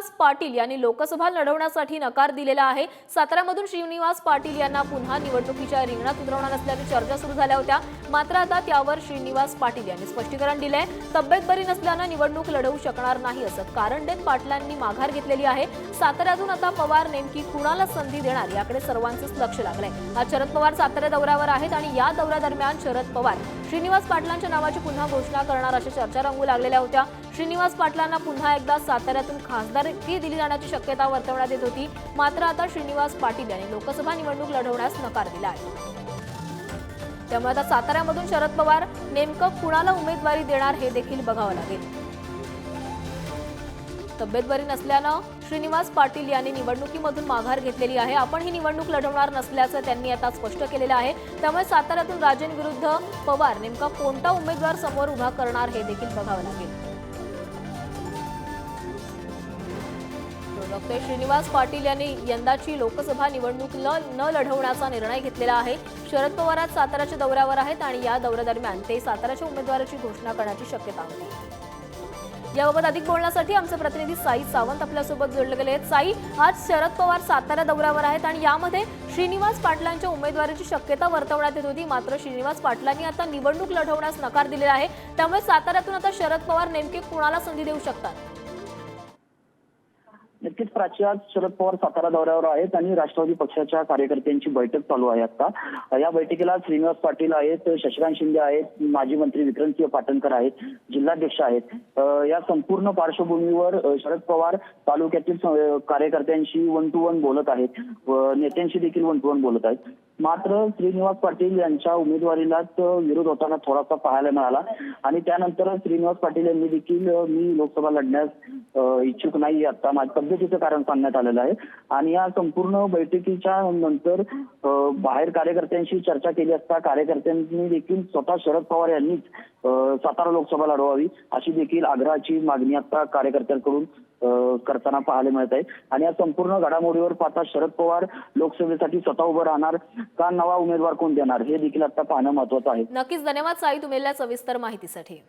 श्रीनिवास पाटील यांनी लोकसभा लढवण्यासाठी नकार दिलेला आहे. साताऱ्यामधून श्रीनिवास पाटील यांना पुन्हा निवडणुकीच्या रिंगणात उतरवणार असल्याची चर्चा सुरू झाल्या होत्या. मात्र आता त्यावर श्रीनिवास पाटील यांनी स्पष्टीकरण दिलंय. तब्येत बरी नसल्यानं निवडणूक लढवू शकणार नाही असं कारण देत पाटलांनी माघार घेतलेली आहे. साताऱ्यातून आता पवार नेमकी कुणाला संधी देणार याकडे सर्वांचंच लक्ष लागलंय. आज शरद पवार सातारा दौऱ्यावर आहेत आणि या दौऱ्यादरम्यान शरद पवार श्रीनिवास पाटलांच्या नावाची पुन्हा घोषणा करणार अशा चर्चा रंगू लागलेल्या होत्या. श्रीनिवास पाटलांना पुन्हा एकदा साताऱ्यातून खासदारकी दिली जाण्याची शक्यता वर्तवण्यात येत होती. मात्र आता श्रीनिवास पाटील यांनी लोकसभा निवडणूक लढवण्यास नकार दिला आहे. त्यामुळे आता साताऱ्यामधून शरद पवार नेमकं कुणाला उमेदवारी देणार हे देखील बघावं लागेल. तब्येत बरी नसल्यानं श्रीनिवास पाटील यांनी निवडणुकीमधून माघार घेतलेली आहे. आपण ही निवडणूक लढवणार नसल्याचं त्यांनी आता स्पष्ट केलेलं आहे. त्यामुळे साताऱ्यातून राजेंविरुद्ध पवार नेमका कोणता उमेदवार समोर उभा करणार हे देखील बघावं लागेल. डॉक्टर श्रीनिवास पाटील यांनी यंदाची लोकसभा निवडणूक न न लढवण्याचा निर्णय घेतलेला आहे. शरद पवार आज साताऱ्याच्या दौऱ्यावर आहेत आणि या दौऱ्यादरम्यान ते साताऱ्याच्या उमेदवाराची घोषणा करण्याची शक्यता होती याबाबत अधिक बोलण्यासाठी आमचे प्रतिनिधी साई सावंत आपल्यासोबत जोडले गेले आहेत. साई आज शरद पवार सातारा दौऱ्यावर आहेत आणि यामध्ये श्रीनिवास पाटलांच्या उमेदवारीची शक्यता वर्तवण्यात येत होती. मात्र श्रीनिवास पाटलांनी आता निवडणूक लढवण्यास नकार दिलेला आहे. त्यामुळे साताऱ्यातून आता शरद पवार नेमके कुणाला संधी देऊ शकतात? नक्कीच प्राची आज शरद पवार सातारा दौऱ्यावर आहेत आणि राष्ट्रवादी पक्षाच्या कार्यकर्त्यांची बैठक चालू आहे आता. या बैठकीला श्रीनिवास पाटील आहेत शशिकांत शिंदे आहेत माजी मंत्री विक्रमसिंह पाटणकर आहेत जिल्हाध्यक्ष आहेत. या संपूर्ण पार्श्वभूमीवर शरद पवार तालुक्यातील कार्यकर्त्यांशी वन टू वन बोलत आहेत. नेत्यांशी देखील वन टू वन बोलत आहेत. मात्र श्रीनिवास पाटील यांच्या उमेदवारीलाच विरोध होताना थोडासा पाहायला मिळाला. आणि त्यानंतर श्रीनिवास पाटील यांनी देखील मी लोकसभा लढण्यास इच्छुक नाही आता. माझ्या तब्येतीचं कारण सांगण्यात आलेलं आहे. आणि या संपूर्ण बैठकीच्या नंतर बाहेर कार्यकर्त्यांशी चर्चा केली असता कार्यकर्त्यांनी देखील स्वतः शरद पवार यांनीच सातारा लोकसभा लढवावी अशी देखील आग्रहाची मागणी आता कार्यकर्त्यांकडून करताना पाहायला मिळत आहे. आणि या संपूर्ण घडामोडीवर पाहता शरद पवार लोकसभेसाठी स्वतः उभं राहणार का? नवा उमेदवार कोण देणार? हे देखील आता पाहणं महत्वाचं आहे. नक्कीच. धन्यवाद साई तुम्हाला सविस्तर माहितीसाठी.